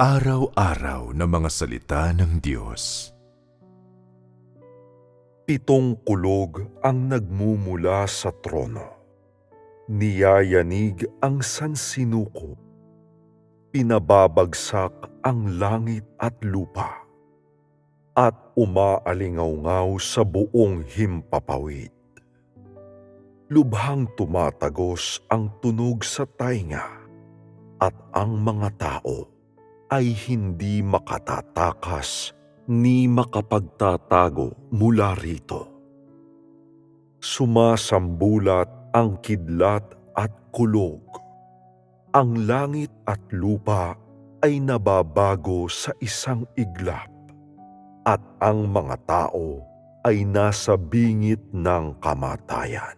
Pang-araw-araw na mga salita ng Diyos. Pitong kulog ang nagmumula sa trono. Niyayanig ang sansinuko. Pinababagsak ang langit at lupa. At umaalingaw sa buong himpapawid. Lubhang tumatagos ang tunog sa tainga at ang mga tao ay hindi makatatakas ni makapagtatago mula rito. Sumasambulat ang kidlat at kulog. Ang langit at lupa ay nababago sa isang iglap at ang mga tao ay nasa bingit ng kamatayan.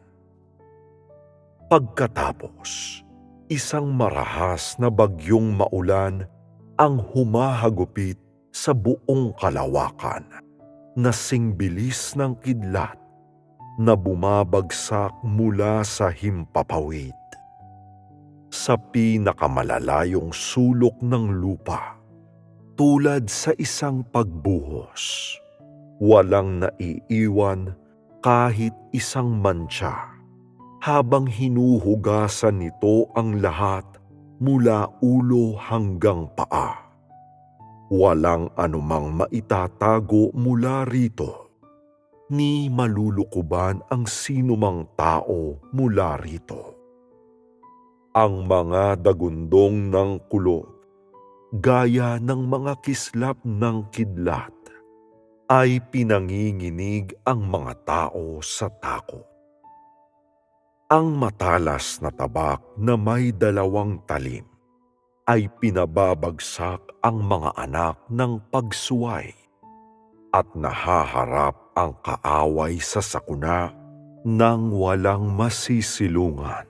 Pagkatapos, isang marahas na bagyong maulan ang humahagupit sa buong kalawakan na singbilis ng kidlat na bumabagsak mula sa himpapawid. Sa pinakamalalayong sulok ng lupa, tulad sa isang pagbuhos, walang naiiwan kahit isang mantsa habang hinuhugasan nito ang lahat mula ulo hanggang paa. Walang anumang maitatago mula rito, ni malulukuban ang sinumang tao mula rito. Ang mga dagundong ng kulog, gaya ng mga kislap ng kidlat, ay pinanginginig ang mga tao sa takot ang matalas na tabak na may dalawang talim ay pinababagsak ang mga anak ng pagsuway at nahaharap ang kaaway sa sakuna ng walang masisilungan.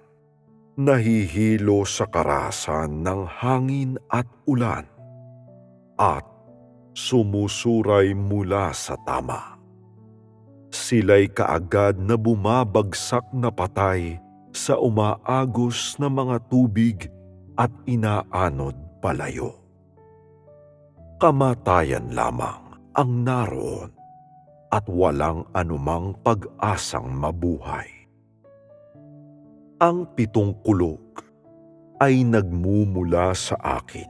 Nahihilo sa karasan ng hangin at ulan at sumusuray mula sa tama sila'y kaagad na bumabagsak na patay sa umaagos na mga tubig at inaanod palayo. Kamatayan lamang ang naroon at walang anumang pag-asang mabuhay. Ang pitong kulog ay nagmumula sa akin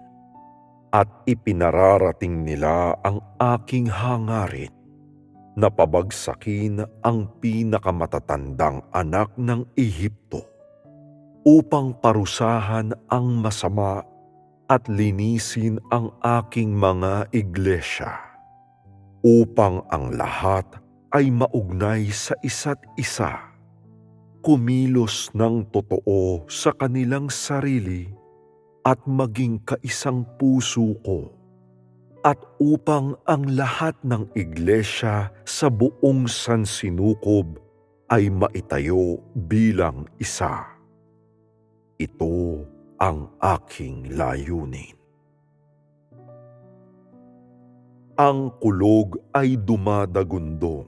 at ipinararating nila ang aking hangarin na pabagsakin ang pinakamatatandang anak ng Ehipto upang parusahan ang masama at linisin ang aking mga iglesia upang ang lahat ay maugnay sa isa't isa, kumilos ng totoo sa kanilang sarili at maging kaisang puso ko at upang ang lahat ng iglesia sa buong sansinukob ay maitayo bilang isa. Ito ang aking layunin. Ang kulog ay dumadagundong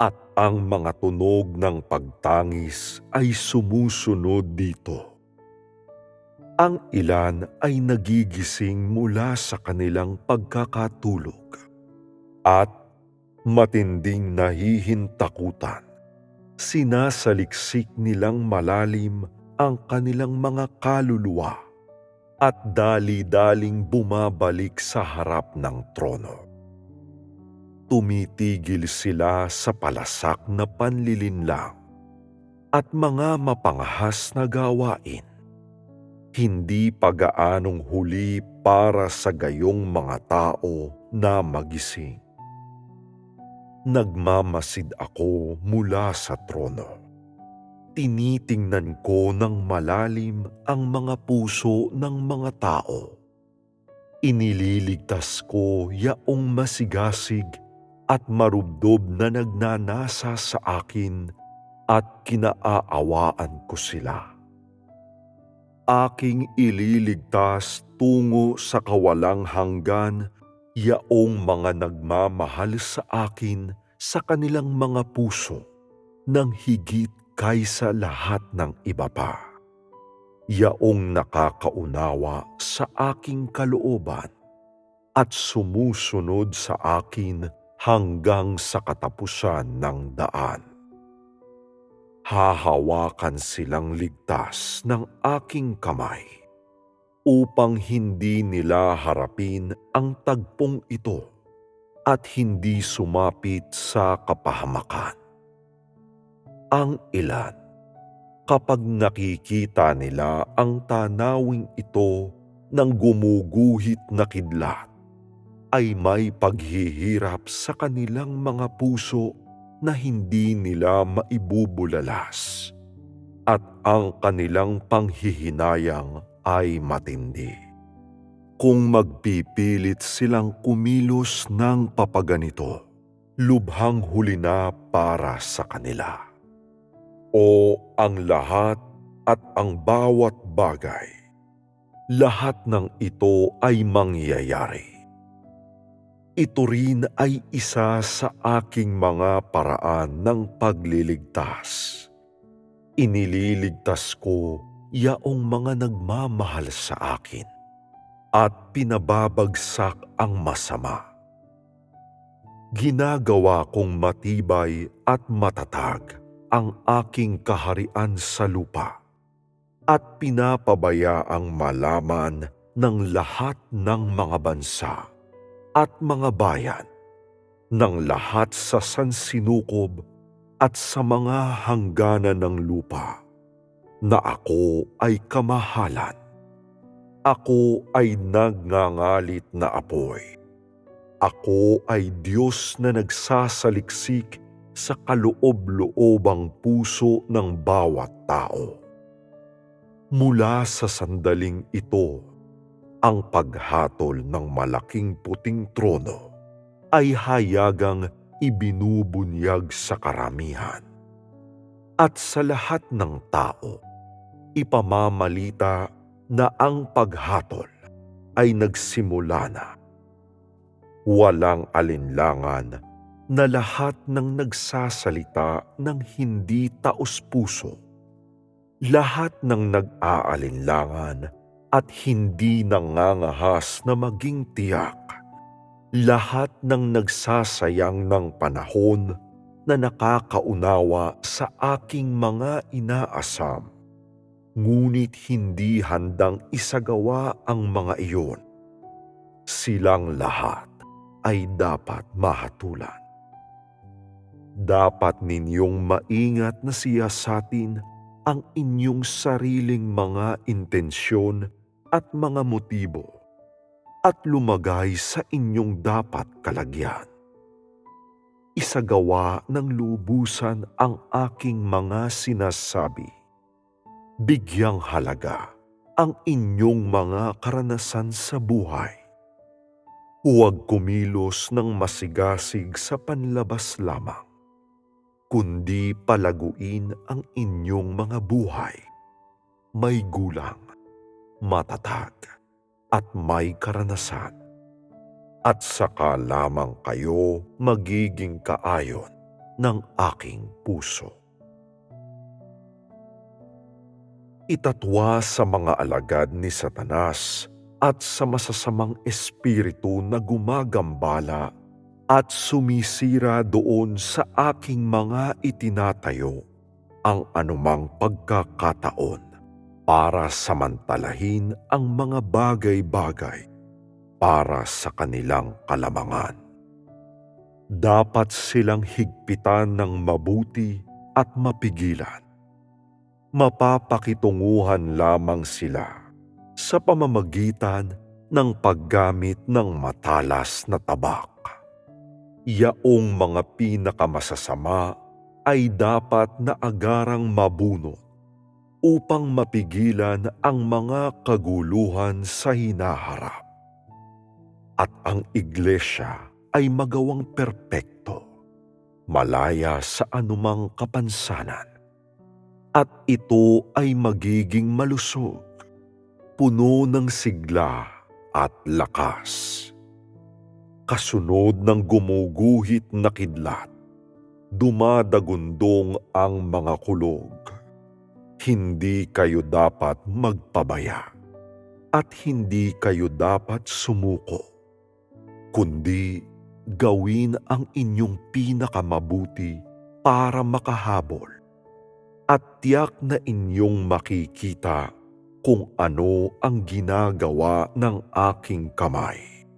at ang mga tunog ng pagtangis ay sumusunod dito ang ilan ay nagigising mula sa kanilang pagkakatulog at matinding nahihintakutan. Sinasaliksik nilang malalim ang kanilang mga kaluluwa at dali-daling bumabalik sa harap ng trono. Tumitigil sila sa palasak na panlilinlang at mga mapangahas na gawain hindi pagaanong huli para sa gayong mga tao na magising. Nagmamasid ako mula sa trono. Tinitingnan ko ng malalim ang mga puso ng mga tao. Inililigtas ko yaong masigasig at marubdob na nagnanasa sa akin at kinaaawaan ko sila aking ililigtas tungo sa kawalang hanggan yaong mga nagmamahal sa akin sa kanilang mga puso ng higit kaysa lahat ng iba pa. Yaong nakakaunawa sa aking kalooban at sumusunod sa akin hanggang sa katapusan ng daan. Hahawakan silang ligtas ng aking kamay upang hindi nila harapin ang tagpong ito at hindi sumapit sa kapahamakan. Ang ilan, kapag nakikita nila ang tanawing ito ng gumuguhit na kidlat, ay may paghihirap sa kanilang mga puso na hindi nila maibubulalas at ang kanilang panghihinayang ay matindi. Kung magpipilit silang kumilos ng papaganito, lubhang huli na para sa kanila. O ang lahat at ang bawat bagay, lahat ng ito ay mangyayari ito rin ay isa sa aking mga paraan ng pagliligtas. Inililigtas ko yaong mga nagmamahal sa akin at pinababagsak ang masama. Ginagawa kong matibay at matatag ang aking kaharian sa lupa at pinapabayaang malaman ng lahat ng mga bansa at mga bayan ng lahat sa sansinukob at sa mga hangganan ng lupa na ako ay kamahalan. Ako ay nagngangalit na apoy. Ako ay Diyos na nagsasaliksik sa kaloob-loobang puso ng bawat tao. Mula sa sandaling ito, ang paghatol ng malaking puting trono ay hayagang ibinubunyag sa karamihan. At sa lahat ng tao, ipamamalita na ang paghatol ay nagsimula na. Walang alinlangan na lahat ng nagsasalita ng hindi taos-puso, lahat ng nag-aalinlangan at hindi nangangahas na maging tiyak. Lahat ng nagsasayang ng panahon na nakakaunawa sa aking mga inaasam. Ngunit hindi handang isagawa ang mga iyon. Silang lahat ay dapat mahatulan. Dapat ninyong maingat na siyasatin ang inyong sariling mga intensyon at mga motibo at lumagay sa inyong dapat kalagyan. Isagawa ng lubusan ang aking mga sinasabi. Bigyang halaga ang inyong mga karanasan sa buhay. Huwag kumilos ng masigasig sa panlabas lamang, kundi palaguin ang inyong mga buhay. May gulang matatag at may karanasan. At saka lamang kayo magiging kaayon ng aking puso. Itatwa sa mga alagad ni Satanas at sa masasamang espiritu na gumagambala at sumisira doon sa aking mga itinatayo ang anumang pagkakataon para samantalahin ang mga bagay-bagay para sa kanilang kalamangan. Dapat silang higpitan ng mabuti at mapigilan. Mapapakitunguhan lamang sila sa pamamagitan ng paggamit ng matalas na tabak. Yaong mga pinakamasasama ay dapat na agarang mabunot upang mapigilan ang mga kaguluhan sa hinaharap. At ang iglesia ay magawang perpekto, malaya sa anumang kapansanan. At ito ay magiging malusog, puno ng sigla at lakas. Kasunod ng gumuguhit na kidlat, dumadagundong ang mga kulog hindi kayo dapat magpabaya at hindi kayo dapat sumuko kundi gawin ang inyong pinakamabuti para makahabol. At tiyak na inyong makikita kung ano ang ginagawa ng aking kamay,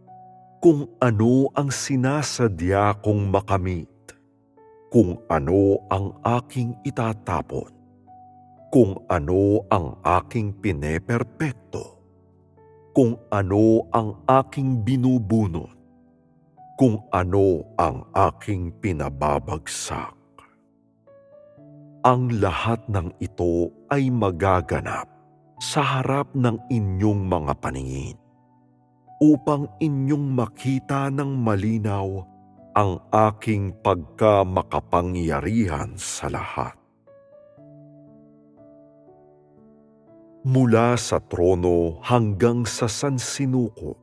kung ano ang sinasadya kong makamit, kung ano ang aking itatapon, kung ano ang aking pineperpekto, kung ano ang aking binubunot, kung ano ang aking pinababagsak. Ang lahat ng ito ay magaganap sa harap ng inyong mga paningin upang inyong makita ng malinaw ang aking pagkamakapangyarihan sa lahat. Mula sa trono hanggang sa sansinukob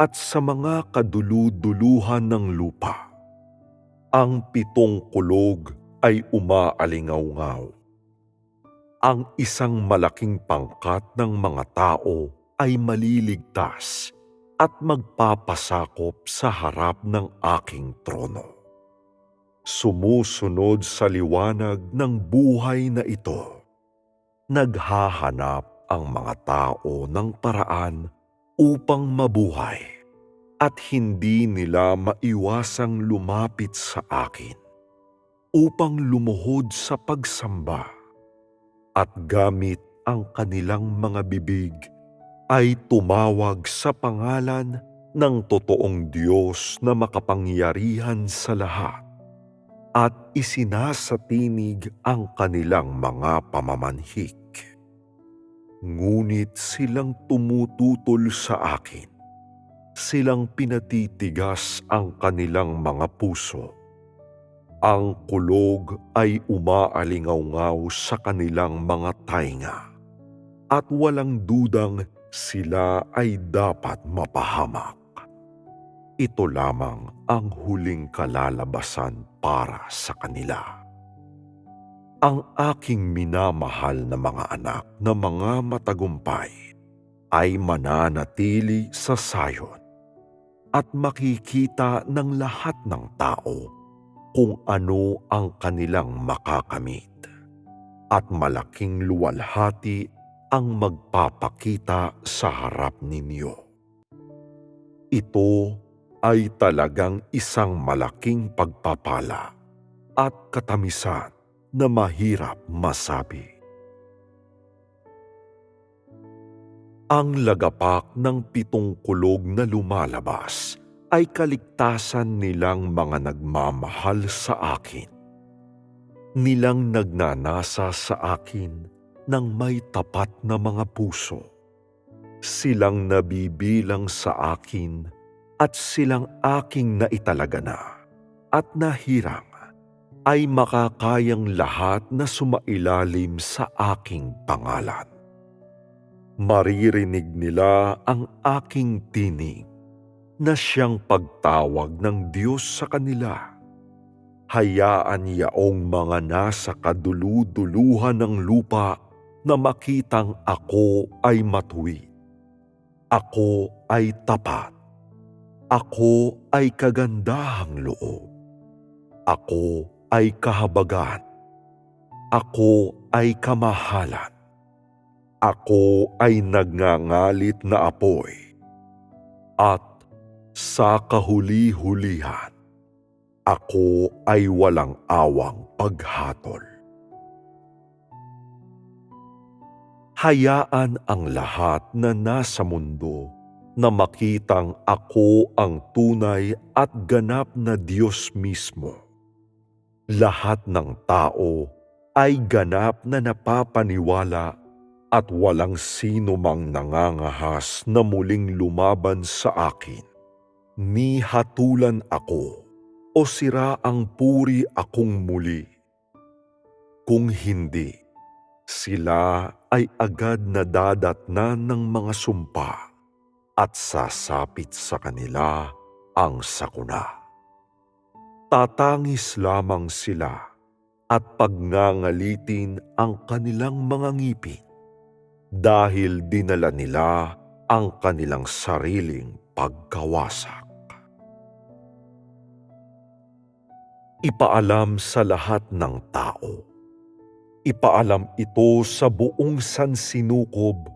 at sa mga kaduluduluhan ng lupa, ang pitong kulog ay umaalingaw-ngaw. Ang isang malaking pangkat ng mga tao ay maliligtas at magpapasakop sa harap ng aking trono. Sumusunod sa liwanag ng buhay na ito, naghahanap ang mga tao ng paraan upang mabuhay at hindi nila maiwasang lumapit sa akin upang lumuhod sa pagsamba at gamit ang kanilang mga bibig ay tumawag sa pangalan ng totoong Diyos na makapangyarihan sa lahat at isinasatinig ang kanilang mga pamamanhik. Ngunit silang tumututol sa akin. Silang pinatitigas ang kanilang mga puso. Ang kulog ay umaalingaw sa kanilang mga tainga. At walang dudang sila ay dapat mapahamak. Ito lamang ang huling kalalabasan para sa kanila. Ang aking minamahal na mga anak na mga matagumpay ay mananatili sa sayon at makikita ng lahat ng tao kung ano ang kanilang makakamit at malaking luwalhati ang magpapakita sa harap ninyo. Ito ay talagang isang malaking pagpapala at katamisan na mahirap masabi. Ang lagapak ng pitong kulog na lumalabas ay kaligtasan nilang mga nagmamahal sa akin. Nilang nagnanasa sa akin ng may tapat na mga puso. Silang nabibilang sa akin at silang aking naitalaga na at nahirang ay makakayang lahat na sumailalim sa aking pangalan. Maririnig nila ang aking tinig na siyang pagtawag ng Diyos sa kanila. Hayaan yaong mga nasa kaduluduluhan ng lupa na makitang ako ay matuwid. Ako ay tapat. Ako ay kagandahang loob. Ako ay kahabagan. Ako ay kamahalan. Ako ay nagngangalit na apoy. At sa kahuli-hulihan, ako ay walang awang paghatol. Hayaan ang lahat na nasa mundo na makitang ako ang tunay at ganap na Diyos mismo. Lahat ng tao ay ganap na napapaniwala at walang sino mang nangangahas na muling lumaban sa akin. Ni hatulan ako o sira ang puri akong muli. Kung hindi, sila ay agad na dadatnan ng mga sumpa at sasapit sa kanila ang sakuna. Tatangis lamang sila at pagnangalitin ang kanilang mga ngipin dahil dinala nila ang kanilang sariling pagkawasak. Ipaalam sa lahat ng tao. Ipaalam ito sa buong sansinukob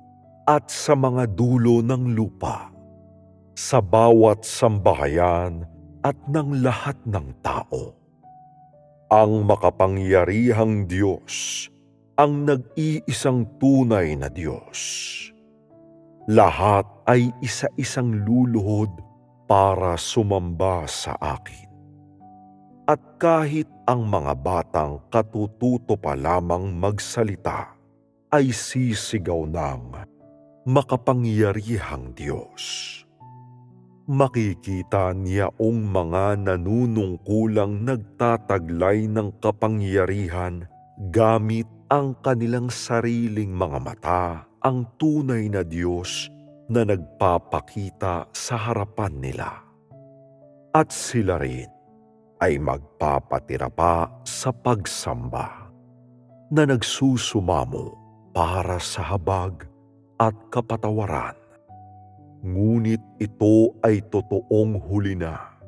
at sa mga dulo ng lupa, sa bawat sambahayan at ng lahat ng tao. Ang makapangyarihang Diyos ang nag-iisang tunay na Diyos. Lahat ay isa-isang luluhod para sumamba sa akin. At kahit ang mga batang katututo pa lamang magsalita, ay sisigaw ng makapangyarihang Diyos. Makikita niyaong mga nanunungkulang nagtataglay ng kapangyarihan gamit ang kanilang sariling mga mata ang tunay na Diyos na nagpapakita sa harapan nila. At sila rin ay magpapatira pa sa pagsamba na nagsusumamo para sa habag at kapatawaran. Ngunit ito ay totoong huli na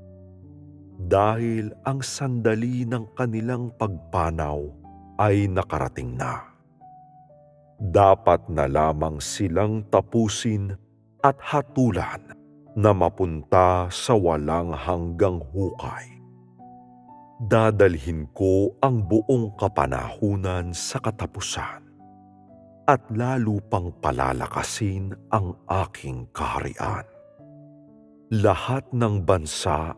dahil ang sandali ng kanilang pagpanaw ay nakarating na. Dapat na lamang silang tapusin at hatulan na mapunta sa walang hanggang hukay. Dadalhin ko ang buong kapanahunan sa katapusan at lalo pang palalakasin ang aking kaharian. Lahat ng bansa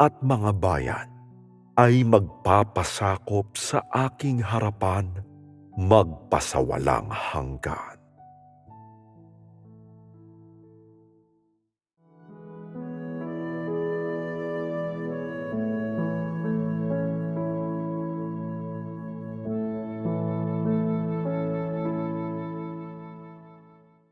at mga bayan ay magpapasakop sa aking harapan magpasawalang hanggan.